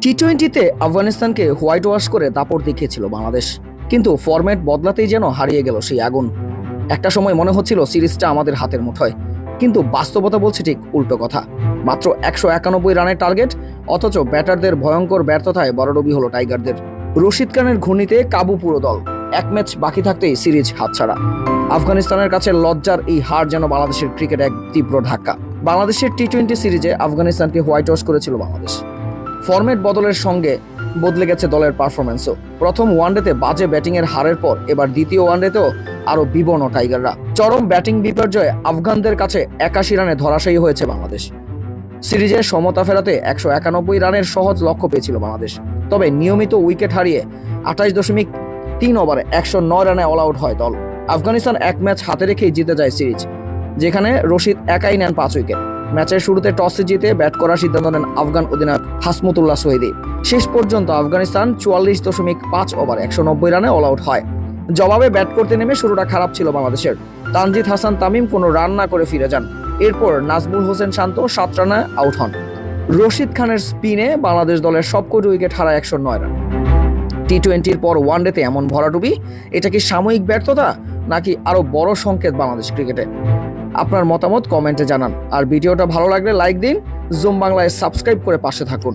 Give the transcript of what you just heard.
টি টোয়েন্টিতে আফগানিস্তানকে white wash করে দাপট দেখিয়েছিল বাংলাদেশ। কিন্তু ফরম্যাট বদলাতেই যেন হারিয়ে গেল সেই আগুন। একটা সময় মনে হচ্ছিল সিরিজটা আমাদের হাতের মুঠোয়। কিন্তু বাস্তবতা বলছে ঠিক উল্টো কথা। মাত্র একশো একানব্বই রানের টার্গেট, অথচ ব্যাটারদের ভয়ঙ্কর ব্যর্থতায় বড়ডবি হলো টাইগারদের। রশিদ খানের ঘূর্ণিতে কাবু পুরো দল। এক ম্যাচ বাকি থাকতেই সিরিজ হাতছাড়া। আফগানিস্তানের কাছে লজ্জার এই হার যেন বাংলাদেশের ক্রিকেট এক তীব্র ধাক্কা। বাংলাদেশের টি টোয়েন্টি সিরিজে আফগানিস্তানকে হোয়াইট ওয়াশ করেছিল বাংলাদেশ। ফরম্যাট বদলের সঙ্গে বদলে গেছে দলের পারফরমেন্সও প্রথম ওয়ানডেতে বাজে ব্যাটিংয়ের হারের পর, এবার দ্বিতীয় ওয়ানডেতেও আরও বিবর্ণ টাইগাররা। চরম ব্যাটিং বিপর্যয়ে আফগানদের কাছে একাশি রানে ধরাশায়ী হয়েছে বাংলাদেশ। সিরিজে সমতা ফেরাতে একশো একানব্বই রানের সহজ লক্ষ্য পেয়েছিল বাংলাদেশ। তবে নিয়মিত উইকেট হারিয়ে আঠাশ দশমিক তিন ওভারে একশো নয় রানে অল আউট হয় দল। আফগানিস্তান এক ম্যাচ হাতে রেখেই জিতে যায় সিরিজ, যেখানে রশিদ একাই নেন পাঁচ উইকেট। ম্যাচের শুরুতে টসে জিতে ব্যাট করার সিদ্ধান্ত নেন আফগান অধিনায়ক হাসমুতুল্লাহ সোহেদি। শেষ পর্যন্ত আফগানিস্তান চুয়াল্লিশ দশমিক পাঁচ ওভার একশো নব্বই রানে অল আউট হয়। জবাবে ব্যাট করতে নেমে শুরুটা খারাপ ছিল বাংলাদেশের। তানজিদ হাসান তামিম কোনো রান না করে ফিরে যান। এরপর নাজমুল হোসেন শান্ত সাত রানে আউট হন। রশিদ খানের স্পিনে বাংলাদেশ দলের সবকটি উইকেট হারায় একশো নয় রান। টি টোয়েন্টির পর ওয়ানডেতে এমন ভরাডুবি, এটা কি সাময়িক ব্যর্থতা, নাকি আরও বড় সংকেত বাংলাদেশ ক্রিকেটে? আপনার মতামত কমেন্টে জানান। আর ভিডিওটা ভালো লাগলে লাইক দিন, জুম বাংলায় সাবস্ক্রাইব করে পাশে থাকুন।